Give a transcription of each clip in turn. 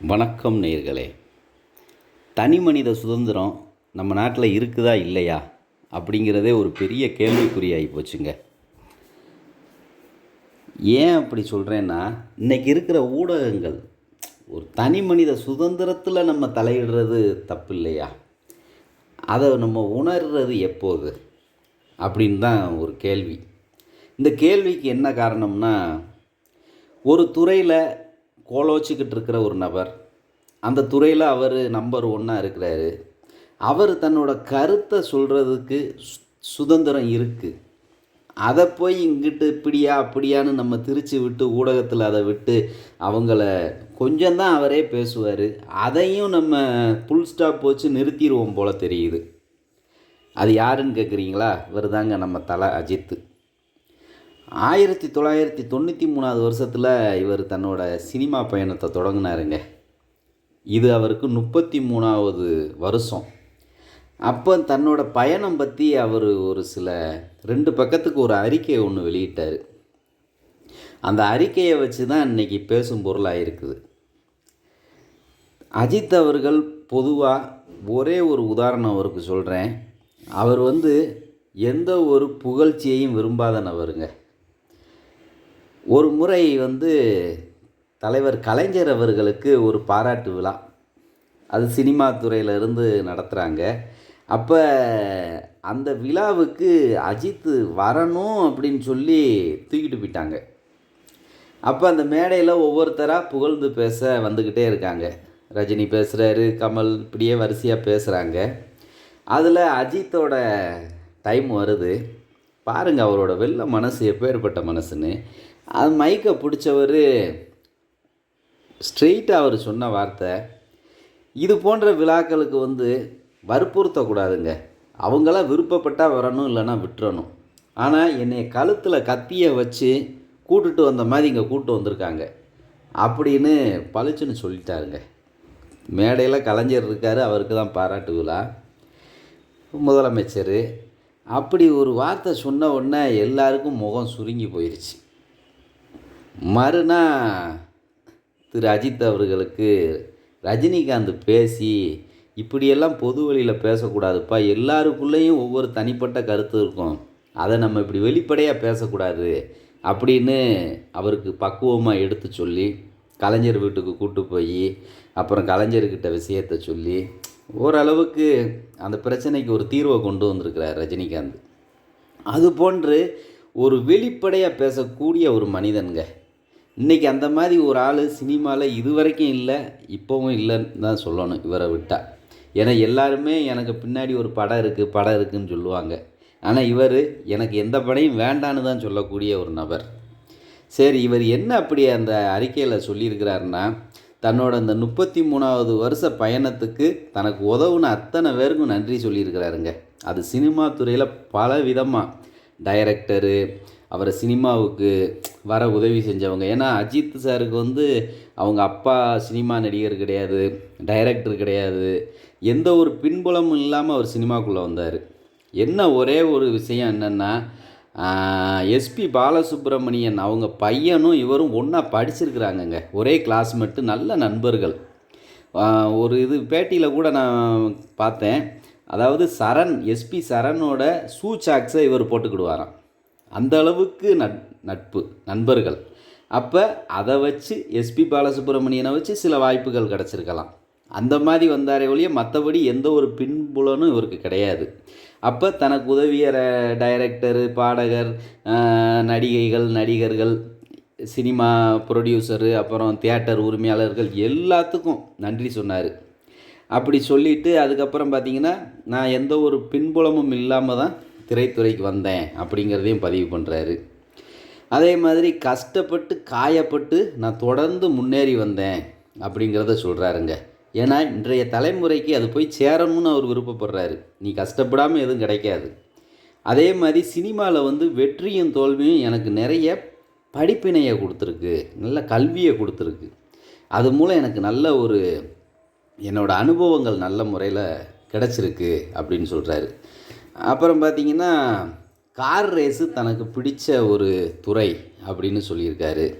வணக்கம் நேர்களே. தனி மனித சுதந்திரம் நம்ம நாட்டில் இருக்குதா இல்லையா? அப்படிங்கிறதே ஒரு பெரிய கேள்விக்குறியாகி போச்சுங்க. ஏன் அப்படி சொல்கிறேன்னா இன்றைக்கி இருக்கிற ஊடகங்கள் ஒரு தனி மனித சுதந்திரத்தில் நம்ம தலையிடுறது தப்பு இல்லையா அதை நம்ம உணர்றது எப்போது? அப்படின்னு தான் ஒரு கேள்வி. இந்த கேள்விக்கு என்ன காரணம்னா ஒரு துறையில் கோலோச்சிக்கிட்டு இருக்கிற ஒரு நபர். அந்த துறையில் அவர் நம்பர் ஒன்னாக இருக்கிறாரு. அவர் தன்னோட கருத்தை சொல்கிறதுக்கு சு- சுதந்திரம் இருக்குது அதை போய் இங்கிட்டு இப்படியா அப்படியான்னு நம்ம திரிச்சு விட்டு ஊடகத்தில் அதை விட்டு அவங்கள கொஞ்சம்தான் அவரே பேசுவார். அதையும் நம்ம புல் ஸ்டாப் வச்சு நிறுத்திடுவோம் போல் தெரியுது. அது யாருன்னு கேட்குறீங்களா இவர் தாங்க நம்ம தலை அஜித்து. ஆயிரத்தி தொள்ளாயிரத்தி தொண்ணூற்றி மூணாவது வருஷத்தில் இவர் தன்னோட சினிமா பயணத்தை தொடங்கினாருங்க. இது அவருக்கு முப்பத்தி மூணாவது வருஷம். அப்போ தன்னோட பயணம் பற்றி அவர் ஒரு சில ரெண்டு பக்கத்துக்கு ஒரு அறிக்கையை ஒன்று வெளியிட்டார். அந்த அறிக்கையை வச்சு தான் இன்றைக்கி பேசும் பொருளாக இருக்குது அஜித் அவர்கள் பொதுவாக ஒரே ஒரு உதாரணம் அவருக்கு சொல்கிறேன் அவர் வந்து எந்த ஒரு புகழ்ச்சியையும் விரும்பாத நபருங்க ஒரு முறை வந்து தலைவர் கலைஞர் அவர்களுக்கு ஒரு பாராட்டு விழா. அது சினிமா துறையிலிருந்து நடத்துகிறாங்க அப்போ அந்த விழாவுக்கு அஜித் வரணும் அப்படின்னு சொல்லி தூக்கிட்டு போயிட்டாங்க. அப்போ அந்த மேடையில் ஒவ்வொருத்தராக புகழ்ந்து பேச வந்துக்கிட்டே இருக்காங்க. ரஜினி பேசுகிறாரு கமல் இப்படியே வரிசையாக பேசுகிறாங்க அதில் அஜித்தோட டைம் வருது. பாருங்கள் அவரோட வெள்ள மனசு எப்பேற்பட்ட மனசுன்னு. அது மைக்கை பிடிச்சவர். ஸ்ட்ரெயிட்டாக அவர் சொன்ன வார்த்தை. இது போன்ற விழாக்களுக்கு வந்து வற்புறுத்தக்கூடாதுங்க. அவங்களாம் விருப்பப்பட்டால் வரணும் இல்லைன்னா விட்டுறணும். ஆனால் என்னை கழுத்தில் கத்தியை வச்சு கூட்டுட்டு வந்த மாதிரி இங்கே கூட்டு வந்திருக்காங்க. அப்படின்னு பளிச்சுன்னு சொல்லிட்டாருங்க. மேடையில் கலைஞர் இருக்கார் அவருக்கு தான் பாராட்டு விழா. முதலமைச்சர். அப்படி ஒரு வார்த்தை சொன்ன உடனே எல்லாருக்கும் முகம் சுருங்கி போயிடுச்சு மறுநாள் திரு அஜித் அவர்களுக்கு ரஜினிகாந்த் பேசி இப்படியெல்லாம் பொது வழியில் பேசக்கூடாதுப்பா. எல்லாருக்குள்ளேயும் ஒவ்வொரு தனிப்பட்ட கருத்து இருக்கும். அதை நம்ம இப்படி வெளிப்படையாக பேசக்கூடாது அப்படின்னு அவருக்கு பக்குவமாக எடுத்து சொல்லி கலைஞர் வீட்டுக்கு கூட்டு போய் அப்புறம் கலைஞர்கிட்ட விஷயத்தை சொல்லி ஓரளவுக்கு அந்த பிரச்சனைக்கு ஒரு தீர்வை கொண்டு வந்திருக்கிறார் ரஜினிகாந்த். அது போன்று ஒரு வெளிப்படையாக பேசக்கூடிய ஒரு மனிதனுங்க இன்றைக்கி அந்த மாதிரி ஒரு ஆள் சினிமாவில் இதுவரைக்கும் இல்லை இப்போவும் இல்லைன்னு தான் சொல்லணும் இவரை விட்டால் ஏன்னா எல்லாருமே எனக்கு பின்னாடி ஒரு படம் இருக்குது படம் இருக்குதுன்னு சொல்லுவாங்க. ஆனால் இவர் எனக்கு எந்த படையும் வேண்டான்னு தான் சொல்லக்கூடிய ஒரு நபர். சரி இவர் என்ன அப்படி அந்த அறிக்கையில் சொல்லியிருக்கிறாருன்னா தன்னோட அந்த முப்பத்தி மூணாவது வருஷ பயணத்துக்கு தனக்கு உதவுன அத்தனை பேருக்கும் நன்றி சொல்லியிருக்கிறாருங்க. அது சினிமா துறையில் பல விதமாக டைரக்டரு அவரை சினிமாவுக்கு வர உதவி செஞ்சவங்க. ஏன்னா அஜித் சாருக்கு வந்து அவங்க அப்பா சினிமா நடிகர் கிடையாது டைரக்டர் கிடையாது. எந்த ஒரு பின்புலமும் இல்லாமல் அவர் சினிமாக்குள்ளே வந்தார். என்ன ஒரே ஒரு விஷயம் என்னென்னா எஸ்பி பாலசுப்ரமணியன் அவங்க பையனும் இவரும் ஒன்றா படிச்சிருக்கிறாங்கங்க. ஒரே கிளாஸ்மேட்டு நல்ல நண்பர்கள். ஒரு இது பேட்டியில் கூட நான் பார்த்தேன். அதாவது சரண் எஸ்பி சரணோட ஷூ சாக்ஸை இவர் போட்டுக்கிடுவாராம். அந்த அளவுக்கு நட் நட்பு நண்பர்கள். அப்போ அதை வச்சு எஸ்பி பாலசுப்ரமணியனை வச்சு சில வாய்ப்புகள் கிடச்சிருக்கலாம். அந்த மாதிரி வந்தாரே ஒழிய மற்றபடி எந்த ஒரு பின்புலனும் இவருக்கு கிடையாது. அப்போ தனக்கு உதவிய டைரக்டரு பாடகர் நடிகைகள் நடிகர்கள் சினிமா ப்ரொடியூசரு அப்புறம் தியேட்டர் உரிமையாளர்கள் எல்லாத்துக்கும் நன்றி சொன்னார். அப்படி சொல்லிட்டு அதுக்கப்புறம் பார்த்தீங்கன்னா நான் எந்த ஒரு பின்புலமும் இல்லாமல் தான் திரைத்துறைக்கு வந்தேன் அப்படிங்கிறதையும் பதிவு பண்ணுறாரு அதே மாதிரி கஷ்டப்பட்டு காயப்பட்டு நான் தொடர்ந்து முன்னேறி வந்தேன் அப்படிங்கிறத சொல்கிறாருங்க ஏன்னா இன்றைய தலைமுறைக்கு அது போய் சேரணும்னு அவர் விருப்பப்படுறாரு. நீ கஷ்டப்படாமல் எதுவும் கிடைக்காது. அதே மாதிரி சினிமாவில் வந்து வெற்றியும் தோல்வியும் எனக்கு நிறைய படிப்பினையை கொடுத்துருக்கு. நல்ல கல்வியை கொடுத்துருக்கு. அது மூலம் எனக்கு நல்ல ஒரு என்னோடய அனுபவங்கள் நல்ல முறையில் கிடச்சிருக்கு அப்படின்னு சொல்கிறாரு அப்புறம் பார்த்தீங்கன்னா கார் ரேஸு தனக்கு பிடிச்ச ஒரு துறை அப்படின்னு சொல்லியிருக்காரு.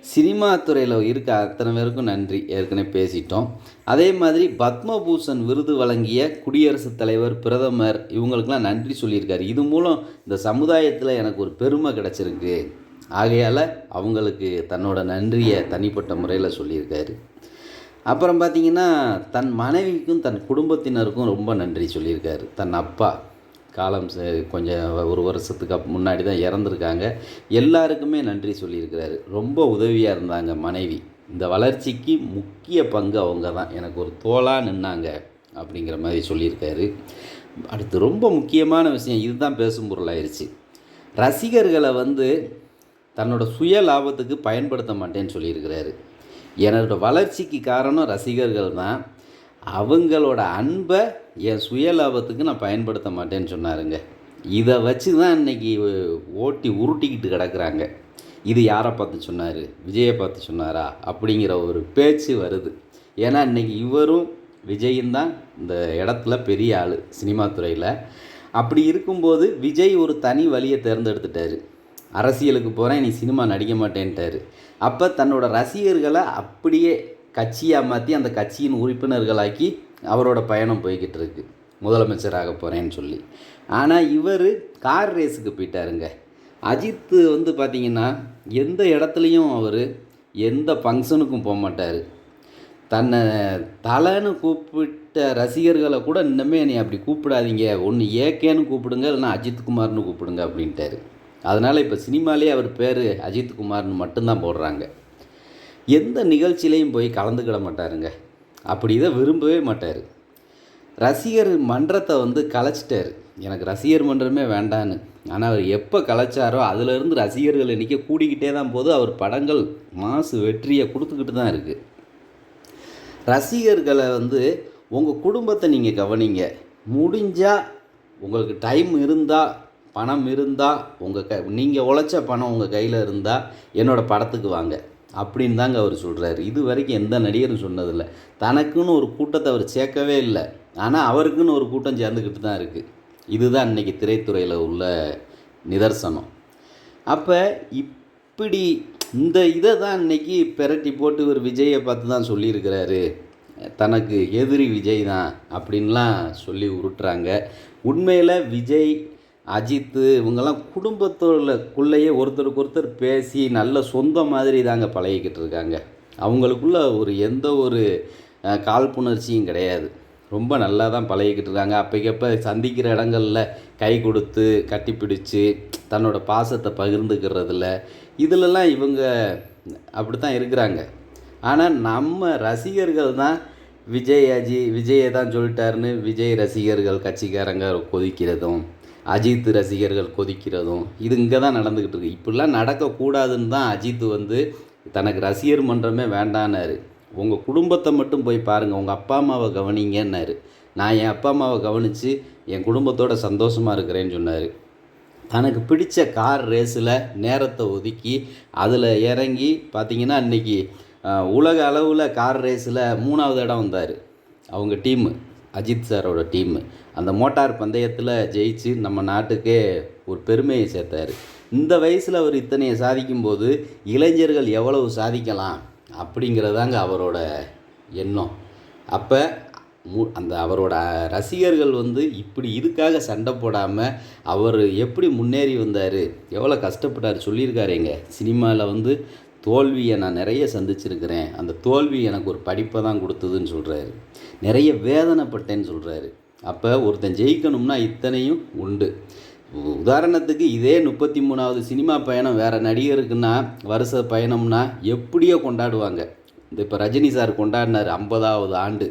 சினிமா துறையில் இருக்க அத்தனை பேருக்கும் நன்றி. ஏற்கனவே பேசிட்டோம். அதே மாதிரி பத்மபூஷன் விருது வழங்கிய குடியரசுத் தலைவர் பிரதமர் இவங்களுக்கெல்லாம் நன்றி சொல்லியிருக்காரு. இது மூலம் இந்த சமுதாயத்தில் எனக்கு ஒரு பெருமை கிடச்சிருக்கு. ஆகையால் அவங்களுக்கு தன்னோட நன்றியை தனிப்பட்ட முறையில் சொல்லியிருக்காரு. அப்புறம் பார்த்திங்கன்னா தன் மனைவிக்கும் தன் குடும்பத்தினருக்கும் ரொம்ப நன்றி சொல்லியிருக்காரு. தன் அப்பா. காலம் கொஞ்சம் ஒரு வருஷத்துக்கு அப் முன்னாடி தான் இறந்துருக்காங்க. எல்லாருக்குமே நன்றி சொல்லியிருக்கிறாரு. ரொம்ப உதவியாக இருந்தாங்க மனைவி. இந்த வளர்ச்சிக்கு முக்கிய பங்கு அவங்க தான். எனக்கு ஒரு தோளாக நின்னாங்க அப்படிங்கிற மாதிரி சொல்லியிருக்காரு. அடுத்து ரொம்ப முக்கியமான விஷயம் இதுதான் பேசும் பொருளாயிருச்சு ரசிகர்களை வந்து தன்னோட சுய லாபத்துக்கு பயன்படுத்த மாட்டேன்னு சொல்லியிருக்கிறாரு. என்னோட வளர்ச்சிக்கு காரணம் ரசிகர்கள் தான். அவங்களோட அன்பை என் சுய லாபத்துக்கு நான் பயன்படுத்த மாட்டேன்னு சொன்னாருங்க. இதை வச்சு தான் இன்றைக்கி ஓட்டி உருட்டிக்கிட்டு கிடக்குறாங்க. இது யாரை பார்த்து சொன்னார்? விஜயை பார்த்து சொன்னாரா? அப்படிங்கிற ஒரு பேச்சு வருது. ஏன்னா இன்னைக்கு இவரும் விஜயும் தான் இந்த இடத்துல பெரிய ஆள் சினிமா துறையில். அப்படி இருக்கும்போது விஜய் ஒரு தனி வழியை தேர்ந்தெடுத்துட்டார். அரசியலுக்கு போகிறேன் நீ சினிமா நடிக்க மாட்டேன்ட்டாரு. அப்போ தன்னோட ரசிகர்களை அப்படியே கட்சியாக மாற்றி அந்த கட்சியின் உறுப்பினர்களாக்கி அவரோட பயணம் போய்கிட்டு இருக்கு. முதலமைச்சராக போகிறேன்னு சொல்லி. ஆனால் இவர் கார் ரேஸுக்கு போயிட்டாருங்க. அஜித்து வந்து பார்த்திங்கன்னா எந்த இடத்துலையும் அவர் எந்த ஃபங்க்ஷனுக்கும் போக மாட்டார். தன்னை தலைன்னு கூப்பிட்ட ரசிகர்களை கூட இன்னமே நீ அப்படி கூப்பிடாதீங்க. ஒன்று ஏகேன்னு கூப்பிடுங்க இல்லைன்னா அஜித் குமார்னு கூப்பிடுங்க அப்படின்ட்டாரு. அதனால் இப்போ சினிமாலே அவர் பேர் அஜித் குமார்னு மட்டும்தான் போடுறாங்க. எந்த நிகழ்ச்சியிலையும் போய் கலந்துக்கிட மாட்டாருங்க. அப்படி இதை விரும்பவே மாட்டார். ரசிகர் மன்றத்தை வந்து கலைச்சிட்டார். எனக்கு ரசிகர் மன்றமே வேண்டான்னு. ஆனால் அவர் எப்போ கலைச்சாரோ அதிலிருந்து ரசிகர்கள் எண்ணிக்கை கூடிக்கிட்டே தான் போது அவர் படங்கள் மாசு வெற்றியை கொடுத்துக்கிட்டு தான் இருக்குது ரசிகர்களை வந்து உங்கள் குடும்பத்தை நீங்கள் கவனிங்க. முடிஞ்சால் உங்களுக்கு டைம் இருந்தால் பணம் இருந்தால் உங்கள் க நீங்கள் உழைச்ச பணம் உங்கள் கையில் இருந்தால் என்னோடய படத்துக்கு வாங்க. அப்படின்னு தாங்க அவர் சொல்கிறாரு இது வரைக்கும் எந்த நடிகரும் சொன்னதில்லை. தனக்குன்னு ஒரு கூட்டத்தை அவர் சேர்க்கவே இல்லை. ஆனால் அவருக்குன்னு ஒரு கூட்டம் சேர்ந்துக்கிட்டு தான் இருக்குது இதுதான் இன்றைக்கி திரைத்துறையில் உள்ள நிதர்சனம். அப்போ இப்படி இந்த இதை தான் இன்றைக்கி பெரட்டி போட்டு இவர் விஜயை பார்த்து தான் சொல்லியிருக்கிறாரு. தனக்கு எதிரி விஜய் தான் அப்படின்லாம் சொல்லி உருட்டுறாங்க. உண்மையில் விஜய் அஜித்து இவங்கெல்லாம் குடும்பத்துக்குள்ளேயே ஒருத்தருக்கு ஒருத்தர் பேசி நல்ல சொந்த மாதிரி தாங்க பழகிக்கிட்டு இருக்காங்க. அவங்களுக்குள்ள ஒரு எந்த ஒரு காழ்ப்புணர்ச்சியும் கிடையாது. ரொம்ப நல்லா தான் பழகிக்கிட்டு இருக்காங்க. அப்போக்கப்போ சந்திக்கிற இடங்களில் கை கொடுத்து கட்டிப்பிடிச்சு தன்னோட பாசத்தை பகிர்ந்துக்கிறதுல இதிலெல்லாம் இவங்க அப்படி தான் இருக்கிறாங்க. ஆனால் நம்ம ரசிகர்கள் தான் விஜய் அஜி விஜயை தான் சொல்லிட்டாருன்னு விஜய் ரசிகர்கள் கட்சிக்காரங்க கொதிக்கிறதும் அஜித் ரசிகர்கள் கொதிக்கிறதும் இது இங்கே தான் நடந்துக்கிட்டு இருக்கு. இப்படிலாம் நடக்கக்கூடாதுன்னு தான் அஜித் வந்து தனக்கு ரசிகர் மன்றமே வேண்டான்னாரு. உங்கள் குடும்பத்தை மட்டும் போய் பாருங்கள் உங்கள் அப்பா அம்மாவை கவனிங்கன்னாரு. நான் என் அப்பா அம்மாவை கவனித்து என் குடும்பத்தோட சந்தோஷமாக இருக்கிறேன்னு சொன்னார். தனக்கு பிடித்த கார் ரேஸில் நேரத்தை ஒதுக்கி அதில் இறங்கி பார்த்திங்கன்னா இன்றைக்கி உலக அளவில் கார் ரேஸில் மூணாவது இடம் வந்தார். அவங்க டீமு. அஜித் சாரோட டீமு அந்த மோட்டார் பந்தயத்தில் ஜெயிச்சு நம்ம நாட்டுக்கே ஒரு பெருமையை சேர்த்தார். இந்த வயசில் அவர் இத்தனையை சாதிக்கும்போது இளைஞர்கள் எவ்வளவு சாதிக்கலாம் அப்படிங்கிறதாங்க அவரோட எண்ணம். அப்போ மு அந்த அவரோட ரசிகர்கள் வந்து இப்படி இதுக்காக சண்டை போடாமல் அவர் எப்படி முன்னேறி வந்தார் எவ்வளோ கஷ்டப்பட்டார் சொல்லியிருக்காருங்க. சினிமாவில் வந்து தோல்வியை நான் நிறைய சந்திச்சிருக்கிறேன். அந்த தோல்வி எனக்கு ஒரு படிப்பை தான் கொடுத்ததுன்னு சொல்கிறாரு நிறைய வேதனைப்பட்டேன்னு சொல்கிறாரு அப்போ ஒருத்தன் ஜெயிக்கணும்னா இத்தனையும் உண்டு. உதாரணத்துக்கு இதே முப்பத்தி மூணாவது சினிமா பயணம் வேறு நடிகருக்குன்னா வருஷ பயணம்னா எப்படியோ கொண்டாடுவாங்க. இந்த இப்போ ரஜினி சார் கொண்டாடினார் ஐம்பதாவது ஆண்டு.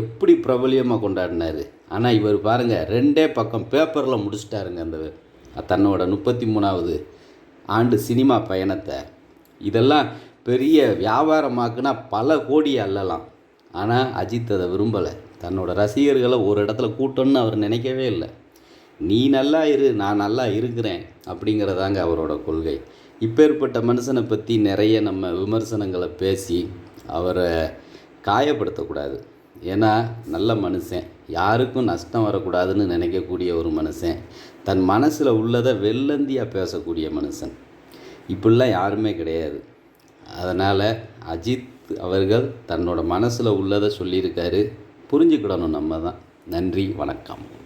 எப்படி பிரபலியமாக கொண்டாடினார். ஆனால் இவர் பாருங்கள் ரெண்டே பக்கம் பேப்பரில் முடிச்சிட்டாருங்க அந்த தன்னோட முப்பத்தி மூணாவது ஆண்டு சினிமா பயணத்தை. இதெல்லாம் பெரிய வியாபாரமாக்குனா பல கோடி அல்லலாம் ஆனால் அஜித் அதை விரும்பலை. தன்னோட ரசிகர்களை ஒரு இடத்துல கூட்டணும்னு அவர் நினைக்கவே இல்லை. நீ நல்லா இரு நான் நல்லா இருக்கிறேன் அப்படிங்கிறதாங்க அவரோட கொள்கை. இப்பேற்பட்ட மனுஷனை பற்றி நிறைய நம்ம விமர்சனங்களை பேசி அவரை காயப்படுத்தக்கூடாது. ஏன்னா நல்ல மனுஷன். யாருக்கும் நஷ்டம் வரக்கூடாதுன்னு நினைக்கக்கூடிய ஒரு மனுஷன். தன் மனசில் உள்ளதை வெள்ளந்தியாக பேசக்கூடிய மனுஷன். இப்படிலாம் யாருமே கிடையாது. அதனால் அஜித் அவர்கள் தன்னோட மனசில் உள்ளதை சொல்லியிருக்காரு. புரிஞ்சுக்கிடணும் நம்ம தான். நன்றி வணக்கம்.